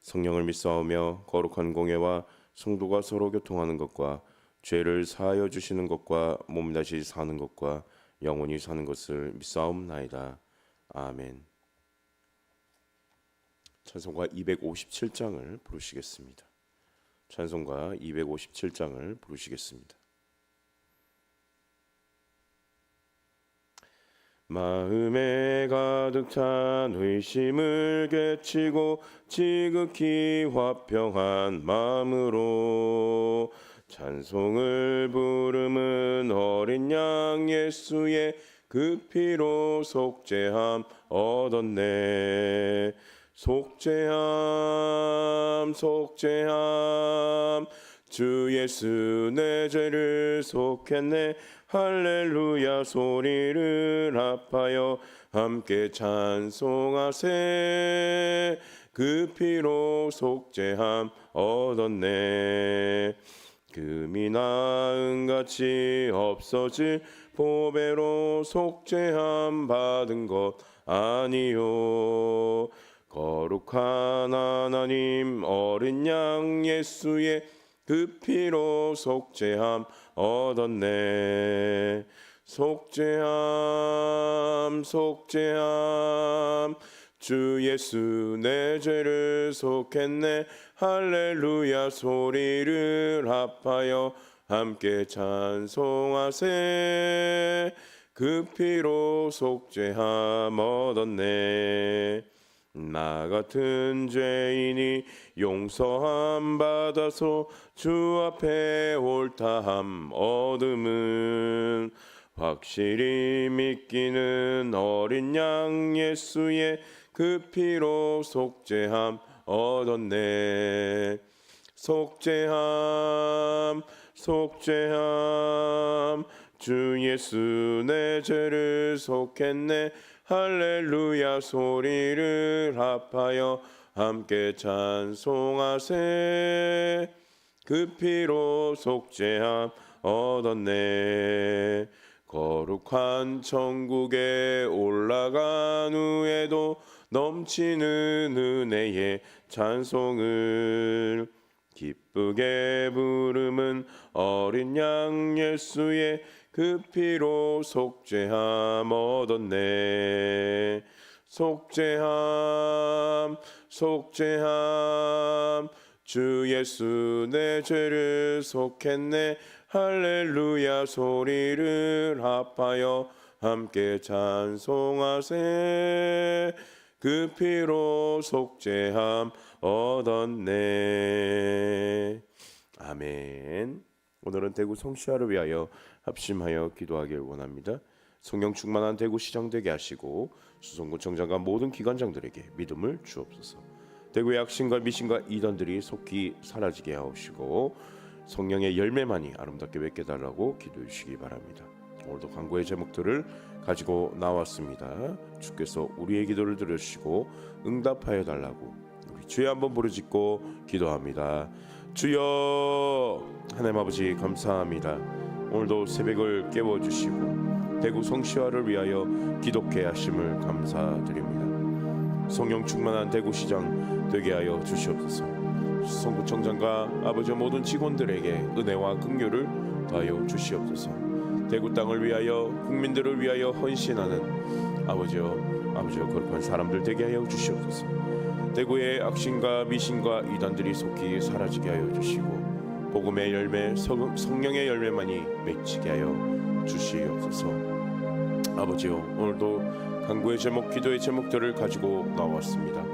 성령을 믿사오며 거룩한 공예와 성도가 서로 교통하는 것과 죄를 사하여 주시는 것과 몸 다시 사는 것과 영원히 사는 것을 믿사옵나이다. 아멘. 찬송가 257장을 부르시겠습니다. 찬송가 257장을 부르시겠습니다 마음에 가득 찬 의심을 깨치고 지극히 화평한 마음으로 찬송을 부름은 어린 양 예수의 그 피로 속죄함 얻었네. 속죄함 속죄함. 주 예수 내 죄를 속했네 할렐루야 소리를 합하여 함께 찬송하세. 그 피로 속죄함 얻었네. 금이 나 은 같이 없어질 보배로 속죄함 받은 것 아니요. 거룩한 하나님 어린 양 예수의 그 피로 속죄함 얻었네. 속죄함 속죄함. 주 예수 내 죄를 속했네. 할렐루야 소리를 합하여 함께 찬송하세. 그 피로 속죄함 얻었네 나 같은 죄인이 용서함 받아서 주 앞에 옳다함 얻음은 확실히 믿기는 어린 양 예수의 그 피로 속죄함 얻었네. 속죄함 속죄함. 주 예수 내 죄를 속했네 할렐루야 소리를 합하여 함께 찬송하세. 그 피로 속죄함 얻었네. 거룩한 천국에 올라간 후에도 넘치는 은혜의 찬송을 기쁘게 부름은 어린 양 예수의 그 피로 속죄함 얻었네. 속죄함 속죄함. 주 예수 내 죄를 속했네. 할렐루야 소리를 합하여 함께 찬송하세. 그 피로 속죄함 얻었네. 아멘. 오늘은 대구 성시아를 위하여 합심하여 기도하길 원합니다. 성령 충만한 대구 시 장 되게 하시고 수성구청장과 모든 기관장들에게 믿음을 주옵소서. 대구의 악신과 미신과 이단들이 속히 사라지게 하옵시고 성령의 열매만이 아름답게 맺게 달라고 기도해 주시기 바랍니다. 오늘도 광고의 제목들을 가지고 나왔습니다. 주께서 우리의 기도를 들으시고 응답하여 달라고 우리 주여 한번 부르짖고 기도합니다. 주여 하나님 아버지 감사합니다. 오늘도 새벽을 깨워 주시고 대구 성시화를 위하여 기독회 하심을 감사드립니다. 성령 충만한 대구 시장 되게 하여 주시옵소서. 성구청장과 아버지 모든 직원들에게 은혜와 긍휼을 더하여 주시옵소서. 대구 땅을 위하여 국민들을 위하여 헌신하는 아버지여 아버지여 거룩한 사람들 되게 하여 주시옵소서. 대구의 악신과 미신과 이단들이 속히 사라지게 하여 주시고 복음의 열매 성- 성령의 열매만이 맺히게 하여 주시옵소서. 아버지요 오늘도 간구의 제목 기도의 제목들을 가지고 나왔습니다.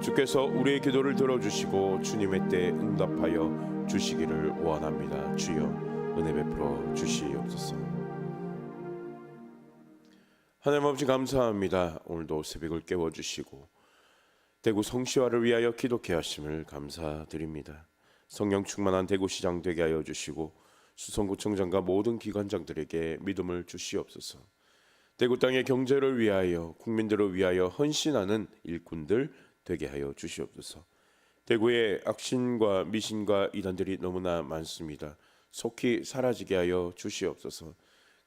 주께서 우리의 기도를 들어주시고 주님의 때 응답하여 주시기를 원합니다. 주여 은혜 베풀어 주시옵소서. 하나님 아버지 감사합니다. 오늘도 새벽을 깨워 주시고 대구 성시화를 위하여 기독해 하심을 감사드립니다. 성령 충만한 대구시장 되게 하여 주시고 수성구청장과 모든 기관장들에게 믿음을 주시옵소서. 대구 땅의 경제를 위하여 국민들을 위하여 헌신하는 일꾼들 되게 하여 주시옵소서. 대구에 악신과 미신과 이단들이 너무나 많습니다. 속히 사라지게 하여 주시옵소서.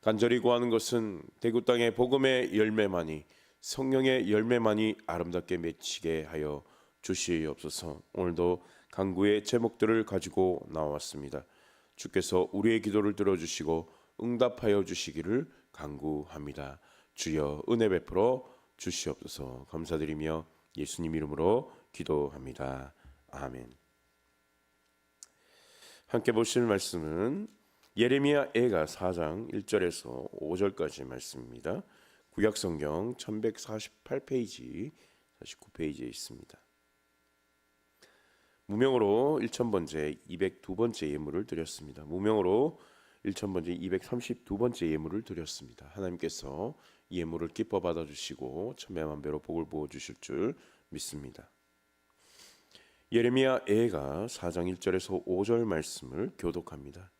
간절히 구하는 것은 대구 땅의 복음의 열매만이 성령의 열매만이 아름답게 맺히게 하여 주시옵소서. 오늘도 강구의 제목들을 가지고 나왔습니다. 주께서 우리의 기도를 들어주시고 응답하여 주시기를 간구합니다. 주여 은혜 베풀어 주시옵소서. 감사드리며 예수님 이름으로 기도합니다. 아멘. 함께 보실 말씀은 예레미야 애가 4장 1절에서 5절까지 말씀입니다. 구약 성경 1148페이지 49페이지에 있습니다. 무명으로 1000번째 202번째 예물을 드렸습니다. 무명으로 1000번째 232번째 예물을 드렸습니다. 하나님께서 이 예물을 기뻐 받아 주시고 천배만 배로 복을 부어 주실 줄 믿습니다. 예레미야 애가 4장 1절에서 5절 말씀을 교독합니다.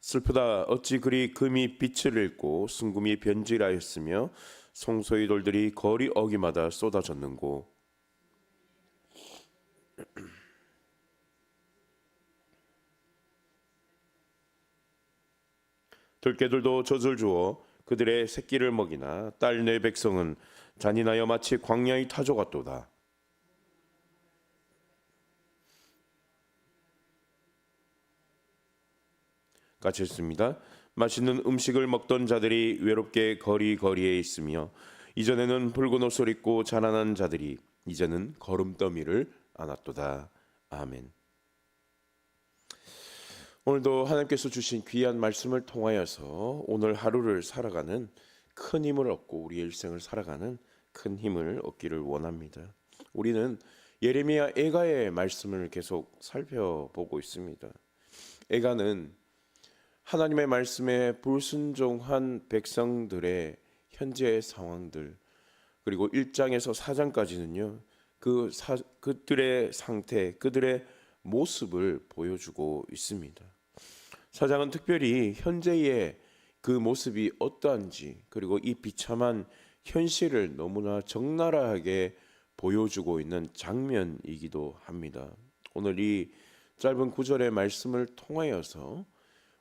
슬프다 어찌 그리 금이 빛을 잃고 순금이 변질하였으며 송소의 돌들이 거리 어기마다 쏟아졌는고 들깨들도 젖을 주어 그들의 새끼를 먹이나 딸 내 백성은 잔인하여 마치 광야의 타조 같도다. 같이 했습니다. 맛있는 음식을 먹던 자들이 외롭게 거리 거리에 있으며 이전에는 붉은 옷을 입고 자라난 자들이 이제는 걸음더미를 안았도다. 아멘. 오늘도 하나님께서 주신 귀한 말씀을 통하여서 오늘 하루를 살아가는 큰 힘을 얻고 우리의 일생을 살아가는 큰 힘을 얻기를 원합니다. 우리는 예레미야 애가의 말씀을 계속 살펴보고 있습니다. 애가는 하나님의 말씀에 불순종한 백성들의 현재의 상황들 그리고 1장에서 4장까지는요. 그 사, 그들의 상태, 그들의 모습을 보여주고 있습니다. 사장은 특별히 현재의 그 모습이 어떠한지 그리고 이 비참한 현실을 너무나 적나라하게 보여주고 있는 장면이기도 합니다. 오늘 이 짧은 구절의 말씀을 통하여서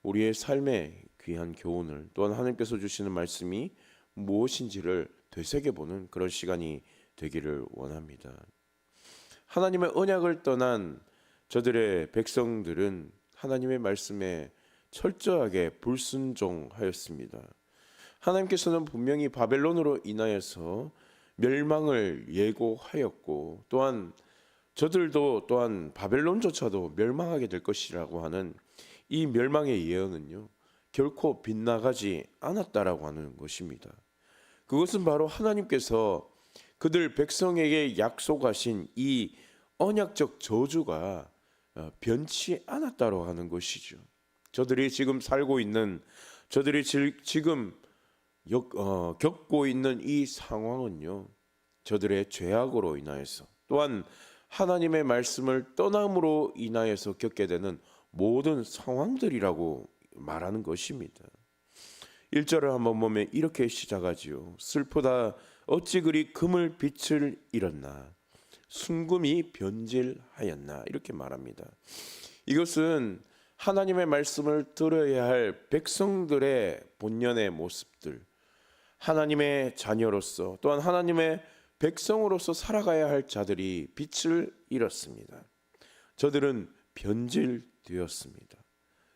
우리의 삶의 귀한 교훈을 또한 하나님께서 주시는 말씀이 무엇인지를 되새겨보는 그런 시간이 되기를 원합니다. 하나님의 언약을 떠난 저들의 백성들은 하나님의 말씀에 철저하게 불순종하였습니다. 하나님께서는 분명히 바벨론으로 인하여서 멸망을 예고하였고 또한 저들도 또한 바벨론조차도 멸망하게 될 것이라고 하는 이 멸망의 예언은요 결코 빗나가지 않았다라고 하는 것입니다. 그것은 바로 하나님께서 그들 백성에게 약속하신 이 언약적 저주가 어, 변치 않았다고 하는 것이죠. 저들이 지금 살고 있는 저들이 지금 어, 겪고 있는 이 상황은요. 저들의 죄악으로 인하여서 또한 하나님의 말씀을 떠남으로 인하여서 겪게 되는 모든 상황들이라고 말하는 것입니다. 1절을 한번 보면 이렇게 시작하지요. 슬프다 어찌 그리 금을 빛을 잃었나 순금이 변질하였나 이렇게 말합니다. 이것은 하나님의 말씀을 들어야 할 백성들의 본연의 모습들, 하나님의 자녀로서 또한 하나님의 백성으로서 살아가야 할 자들이 빛을 잃었습니다. 저들은 변질되었습니다.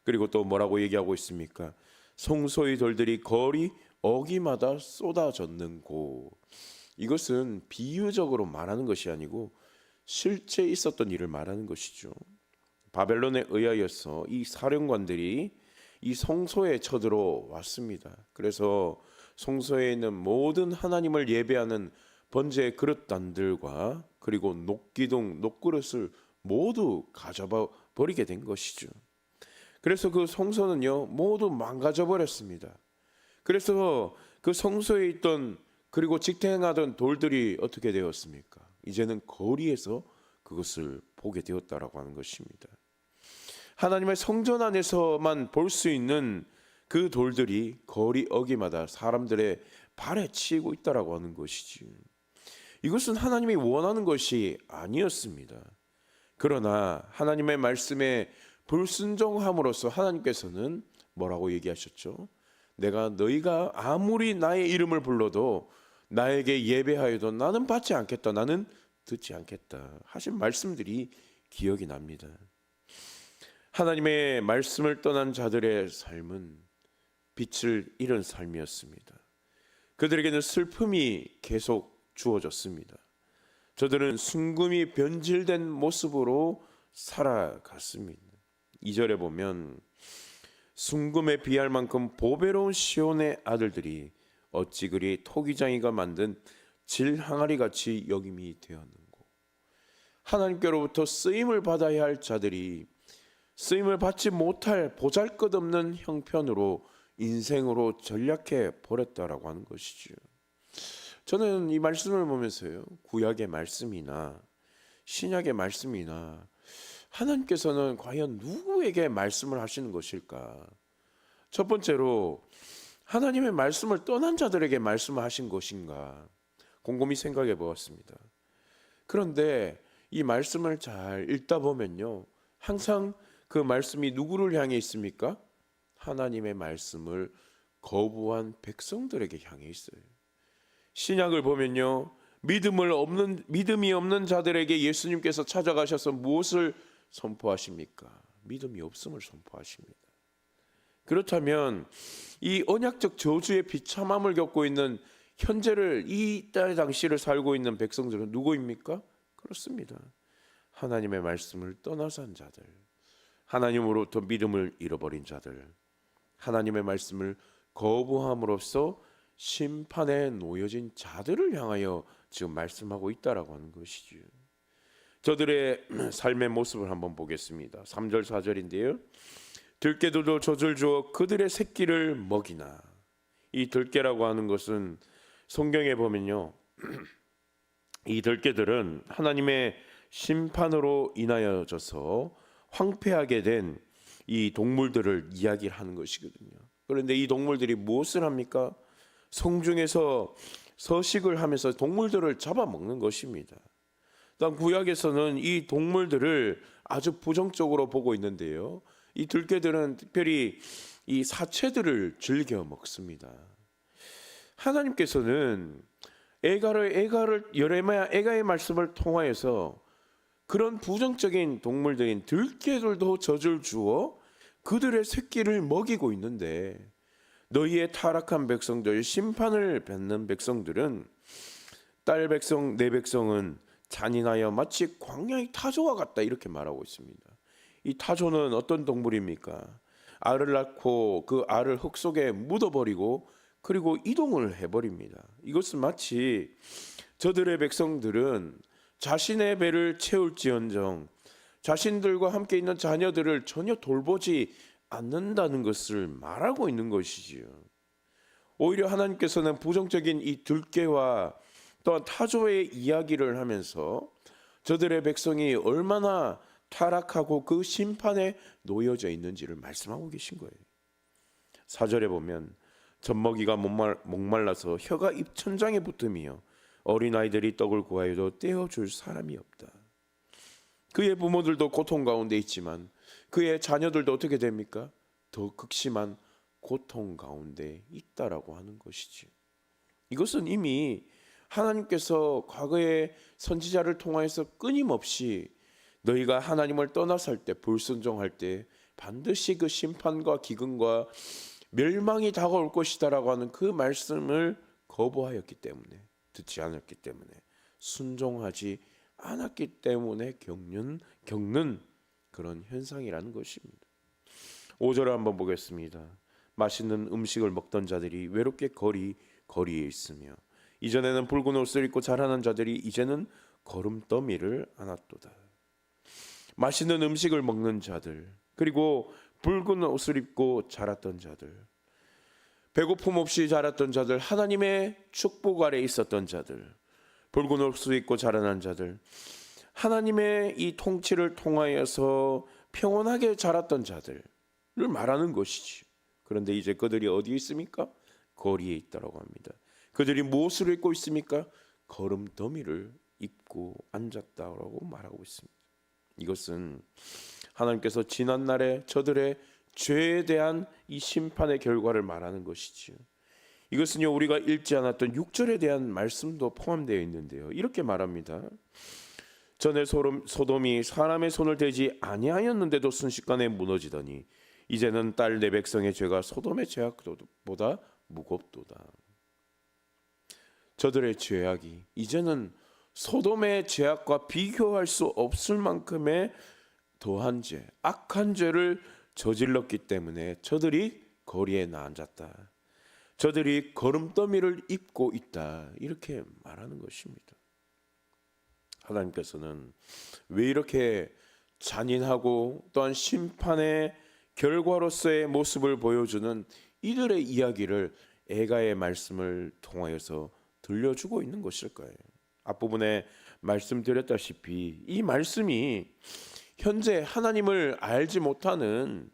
그리고 또 뭐라고 얘기하고 있습니까? 송소의 돌들이 거리 어기마다 쏟아졌는고 이것은 비유적으로 말하는 것이 아니고 실제 있었던 일을 말하는 것이죠. 바벨론에 의하여서 이 사령관들이 이 성소에 쳐들어 왔습니다. 그래서 성소에 있는 모든 하나님을 예배하는 번제 그릇단들과 그리고 녹기둥, 녹그릇을 모두 가져가 버리게 된 것이죠. 그래서 그 성소는요 모두 망가져 버렸습니다. 그래서 그 성소에 있던 그리고 직행하던 돌들이 어떻게 되었습니까? 이제는 거리에서 그것을 보게 되었다라고 하는 것입니다. 하나님의 성전 안에서만 볼 수 있는 그 돌들이 거리 어기마다 사람들의 발에 치이고 있다라고 하는 것이지. 이것은 하나님이 원하는 것이 아니었습니다. 그러나 하나님의 말씀에 불순종함으로써 하나님께서는 뭐라고 얘기하셨죠? 내가 너희가 아무리 나의 이름을 불러도 나에게 예배하여도 나는 받지 않겠다. 나는 듣지 않겠다. 하신 말씀들이 기억이 납니다. 하나님의 말씀을 떠난 자들의 삶은 빛을 잃은 삶이었습니다. 그들에게는 슬픔이 계속 주어졌습니다. 저들은 순금이 변질된 모습으로 살아갔습니다. 2절에 보면 순금에 비할 만큼 보배로운 시온의 아들들이 어찌 그리 토기장이가 만든 질 항아리 같이 여김이 되었는고 하나님께로부터 쓰임을 받아야 할 자들이 쓰임을 받지 못할 보잘것없는 형편으로 인생으로 전략해 버렸다라고 하는 것이죠. 저는 이 말씀을 보면서요. 구약의 말씀이나 신약의 말씀이나 하나님께서는 과연 누구에게 말씀을 하시는 것일까? 첫 번째로 하나님의 말씀을 떠난 자들에게 말씀하신 것인가? 곰곰이 생각해 보았습니다. 그런데 이 말씀을 잘 읽다 보면요. 항상 그 말씀이 누구를 향해 있습니까? 하나님의 말씀을 거부한 백성들에게 향해 있어요. 신약을 보면요. 믿음을 없는 믿음이 없는 자들에게 예수님께서 찾아가셔서 무엇을 선포하십니까? 믿음이 없음을 선포하십니다. 그렇다면 이 언약적 저주의 비참함을 겪고 있는 현재를 이딸 당시를 살고 있는 백성들은 누구입니까? 그렇습니다. 하나님의 말씀을 떠나산 자들, 하나님으로부터 믿음을 잃어버린 자들, 하나님의 말씀을 거부함으로써 심판에 놓여진 자들을 향하여 지금 말씀하고 있다라고 하는 것이죠. 저들의 삶의 모습을 한번 보겠습니다. 3절 4절인데요. 들깨들도 젖을 주어 그들의 새끼를 먹이나 이 들깨라고 하는 것은 성경에 보면요. 이 들깨들은 하나님의 심판으로 인하여져서 황폐하게 된 이 동물들을 이야기하는 것이거든요. 그런데 이 동물들이 무엇을 합니까? 성중에서 서식을 하면서 동물들을 잡아먹는 것입니다. 또 구약에서는 이 동물들을 아주 부정적으로 보고 있는데요. 이 들개들은 특별히 이 사체들을 즐겨 먹습니다. 하나님께서는 에가를 에가를 여레마야 에가의 말씀을 통하여서 그런 부정적인 동물들인 들개들도 젖을 주어 그들의 새끼를 먹이고 있는데 너희의 타락한 백성들 심판을 받는 백성들은 딸 백성 내 백성은 잔인하여 마치 광야의 타조와 같다 이렇게 말하고 있습니다. 이 타조는 어떤 동물입니까? 알을 낳고 그 알을 흙 속에 묻어버리고 그리고 이동을 해버립니다. 이것은 마치 저들의 백성들은 자신의 배를 채울지언정 자신들과 함께 있는 자녀들을 전혀 돌보지 않는다는 것을 말하고 있는 것이지요. 오히려 하나님께서는 부정적인 이 들깨와 또한 타조의 이야기를 하면서 저들의 백성이 얼마나 타락하고 그 심판에 놓여져 있는지를 말씀하고 계신 거예요. 사절에 보면 젖먹이가 목말, 목말 라서 혀가 입천장에 붙으며 어린아이들이 떡을 구하여도 떼어줄 사람이 없다. 그의 부모들도 고통 가운데 있지만 그의 자녀들도 어떻게 됩니까? 더 극심한 고통 가운데 있다라고 하는 것이지. 이것은 이미 하나님께서 과거의 선지자를 통하여서 끊임없이 너희가 하나님을 떠나설 때 불순종할 때 반드시 그 심판과 기근과 멸망이 다가올 것이다라고 하는 그 말씀을 거부하였기 때문에 듣지 않았기 때문에 순종하지 않았기 때문에 겪는 겪는 그런 현상이라는 것입니다. 5절을 한번 보겠습니다. 맛있는 음식을 먹던 자들이 외롭게 거리 거리에 있으며 이전에는 붉은 옷을 입고 자라난 자들이 이제는 거름더미를 안았도다. 맛있는 음식을 먹는 자들 그리고 붉은 옷을 입고 자랐던 자들 배고픔 없이 자랐던 자들 하나님의 축복 아래 있었던 자들 붉은 옷을 입고 자라난 자들, 하나님의 이 통치를 통하여서 평온하게 자랐던 자들을 말하는 것이지. 그런데 이제 그들이 어디에 있습니까? 거리에 있다라고 합니다. 그들이 무엇을 입고 있습니까? 걸음더미를 입고 앉았다라고 말하고 있습니다. 이것은 하나님께서 지난 날에 저들의 죄에 대한 이 심판의 결과를 말하는 것이지요. 이것은요 우리가 읽지 않았던 6절에 대한 말씀도 포함되어 있는데요. 이렇게 말합니다. 전에 소돔, 소돔이 사람의 손을 대지 아니하였는데도 순식간에 무너지더니 이제는 딸 내 백성의 죄가 소돔의 죄악보다 무겁도다. 저들의 죄악이 이제는 소돔의 죄악과 비교할 수 없을 만큼의 더한 죄, 악한 죄를 저질렀기 때문에 저들이 거리에 나앉았다. 저들이 걸음더미를 입고 있다. 이렇게 말하는 것입니다. 하나님께서는 왜 이렇게 잔인하고 또한 심판의 결과로서의 모습을 보여주는 이들의 이야기를 애가의 말씀을 통하여서 들려주고 있는 것일까요? 앞부분에 말씀드렸다시피 이 말씀이 현재 하나님을 알지 못하는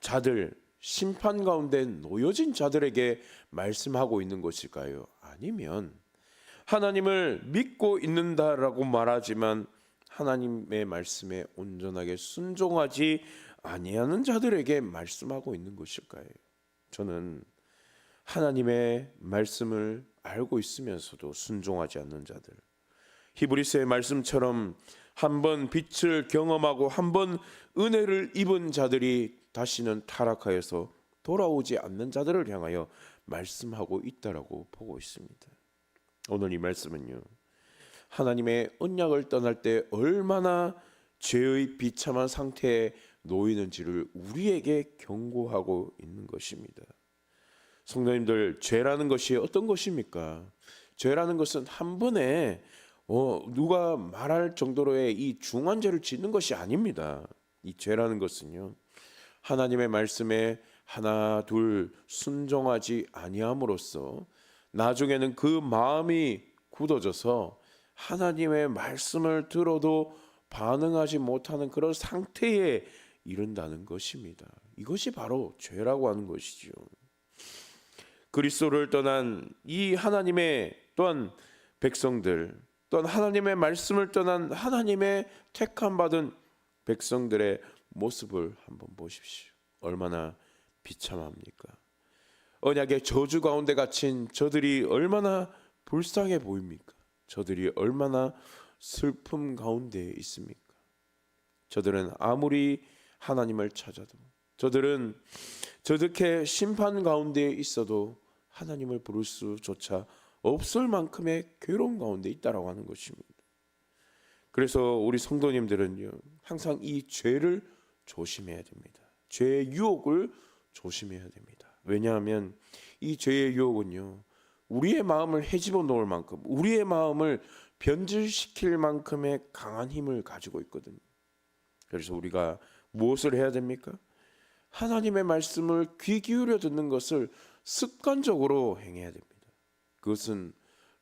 자들 심판 가운데 놓여진 자들에게 말씀하고 있는 것일까요? 아니면 하나님을 믿고 있는다라고 말하지만 하나님의 말씀에 온전하게 순종하지 아니하는 자들에게 말씀하고 있는 것일까요? 저는 하나님의 말씀을 알고 있으면서도 순종하지 않는 자들. 히브리스의 말씀처럼 한 번 빛을 경험하고 한 번 은혜를 입은 자들이 다시는 타락하여서 돌아오지 않는 자들을 향하여 말씀하고 있다라고 보고 있습니다. 오늘 이 말씀은요. 하나님의 언약을 떠날 때 얼마나 죄의 비참한 상태에 놓이는지를 우리에게 경고하고 있는 것입니다. 성도님들 죄라는 것이 어떤 것입니까? 죄라는 것은 한 번에 어, 누가 말할 정도로의 이 중한 죄를 짓는 것이 아닙니다. 이 죄라는 것은요. 하나님의 말씀에 하나 둘 순종하지 아니함으로써 나중에는 그 마음이 굳어져서 하나님의 말씀을 들어도 반응하지 못하는 그런 상태에 이른다는 것입니다. 이것이 바로 죄라고 하는 것이죠. 그리스도를 떠난 이 하나님의 또한 백성들 또한 하나님의 말씀을 떠난 하나님의 택함 받은 백성들의 모습을 한번 보십시오. 얼마나 비참합니까? 언약의 저주 가운데 갇힌 저들이 얼마나 불쌍해 보입니까? 저들이 얼마나 슬픔 가운데 있습니까? 저들은 아무리 하나님을 찾아도 저들은 저렇게 심판 가운데 있어도 하나님을 부를 수조차 없을 만큼의 괴로움 가운데 있다라고 하는 것입니다. 그래서 우리 성도님들은요 항상 이 죄를 조심해야 됩니다. 죄의 유혹을 조심해야 됩니다. 왜냐하면 이 죄의 유혹은요 우리의 마음을 헤집어 놓을 만큼 우리의 마음을 변질시킬 만큼의 강한 힘을 가지고 있거든요. 그래서 우리가 무엇을 해야 됩니까? 하나님의 말씀을 귀 기울여 듣는 것을 습관적으로 행해야 됩니다. 그것은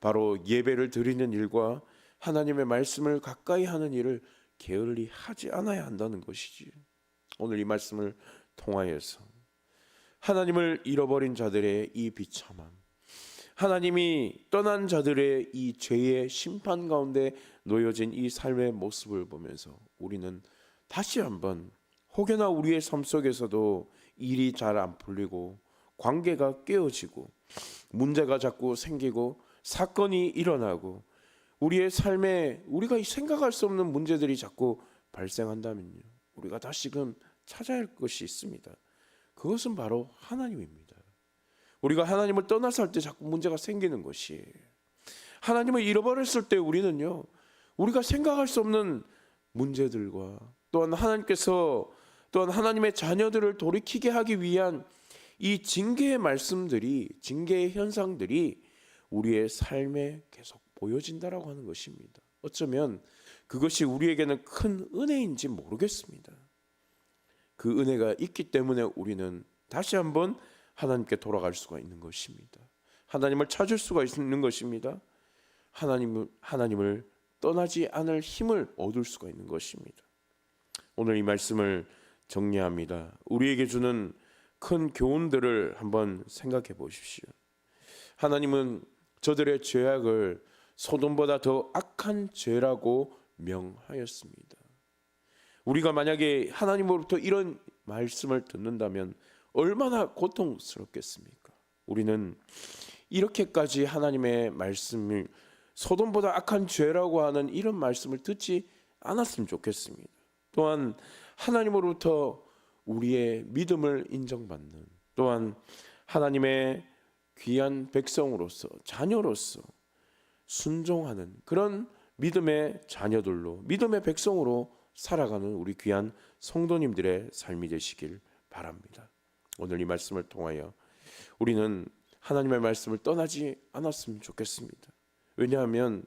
바로 예배를 드리는 일과 하나님의 말씀을 가까이 하는 일을 게을리 하지 않아야 한다는 것이지. 오늘 이 말씀을 통하여서 하나님을 잃어버린 자들의 이 비참함, 하나님이 떠난 자들의 이 죄의 심판 가운데 놓여진 이 삶의 모습을 보면서 우리는 다시 한번 혹여나 우리의 삶 속에서도 일이 잘 안 풀리고 관계가 깨어지고 문제가 자꾸 생기고 사건이 일어나고 우리의 삶에 우리가 생각할 수 없는 문제들이 자꾸 발생한다면요. 우리가 다시금 찾아야 할 것이 있습니다. 그것은 바로 하나님입니다. 우리가 하나님을 떠나서 할 때 자꾸 문제가 생기는 것이 하나님을 잃어버렸을 때 우리는요. 우리가 생각할 수 없는 문제들과 또한 하나님께서 또한 하나님의 자녀들을 돌이키게 하기 위한 이 징계의 말씀들이 징계의 현상들이 우리의 삶에 계속 보여진다라고 하는 것입니다. 어쩌면 그것이 우리에게는 큰 은혜인지 모르겠습니다. 그 은혜가 있기 때문에 우리는 다시 한번 하나님께 돌아갈 수가 있는 것입니다. 하나님을 찾을 수가 있는 것입니다. 하나님을 하나님을 떠나지 않을 힘을 얻을 수가 있는 것입니다. 오늘 이 말씀을 정리합니다. 우리에게 주는 큰 교훈들을 한번 생각해 보십시오. 하나님은 저들의 죄악을 소돔보다 더 악한 죄라고 명하였습니다. 우리가 만약에 하나님으로부터 이런 말씀을 듣는다면 얼마나 고통스럽겠습니까? 우리는 이렇게까지 하나님의 말씀을 소돔보다 악한 죄라고 하는 이런 말씀을 듣지 않았으면 좋겠습니다. 또한 하나님으로부터 우리의 믿음을 인정받는 또한 하나님의 귀한 백성으로서 자녀로서 순종하는 그런 믿음의 자녀들로 믿음의 백성으로 살아가는 우리 귀한 성도님들의 삶이 되시길 바랍니다. 오늘 이 말씀을 통하여 우리는 하나님의 말씀을 떠나지 않았으면 좋겠습니다. 왜냐하면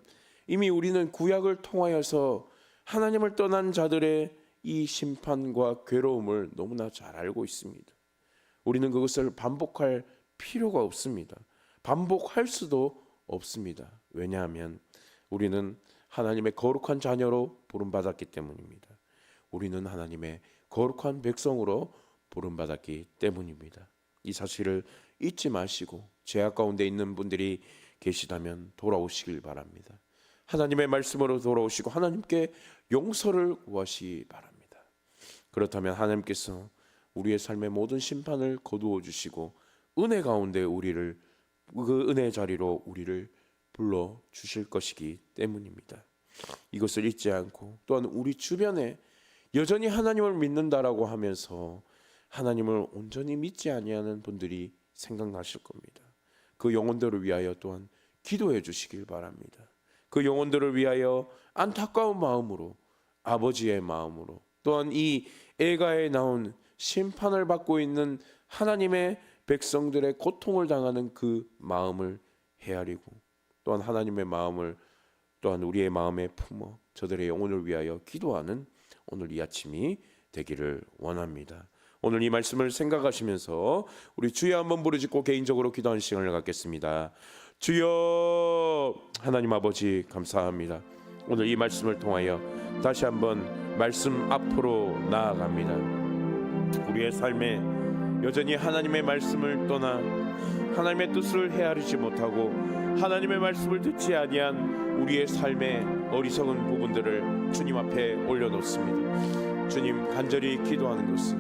이미 우리는 구약을 통하여서 하나님을 떠난 자들의 이 심판과 괴로움을 너무나 잘 알고 있습니다. 우리는 그것을 반복할 필요가 없습니다. 반복할 수도 없습니다. 왜냐하면 우리는 하나님의 거룩한 자녀로 부름받았기 때문입니다. 우리는 하나님의 거룩한 백성으로 부름받았기 때문입니다. 이 사실을 잊지 마시고 죄악 가운데 있는 분들이 계시다면 돌아오시길 바랍니다. 하나님의 말씀으로 돌아오시고 하나님께 용서를 구하시 바랍니다. 그렇다면 하나님께서 우리의 삶의 모든 심판을 거두어 주시고 은혜 가운데 우리를 그 은혜 자리로 우리를 불러 주실 것이기 때문입니다. 이것을 잊지 않고 또한 우리 주변에 여전히 하나님을 믿는다라고 하면서 하나님을 온전히 믿지 아니하는 분들이 생각나실 겁니다. 그 영혼들을 위하여 또한 기도해 주시길 바랍니다. 그 영혼들을 위하여 안타까운 마음으로 아버지의 마음으로 또한 이 애가에 나온 심판을 받고 있는 하나님의 백성들의 고통을 당하는 그 마음을 헤아리고 또한 하나님의 마음을 또한 우리의 마음에 품어 저들의 영혼을 위하여 기도하는 오늘 이 아침이 되기를 원합니다. 오늘 이 말씀을 생각하시면서 우리 주여 한번 부르짖고 개인적으로 기도하는 시간을 갖겠습니다. 주여 하나님 아버지 감사합니다. 오늘 이 말씀을 통하여 다시 한번 말씀 앞으로 나아갑니다. 우리의 삶에 여전히 하나님의 말씀을 떠나 하나님의 뜻을 헤아리지 못하고 하나님의 말씀을 듣지 아니한 우리의 삶의 어리석은 부분들을 주님 앞에 올려놓습니다. 주님 간절히 기도하는 것은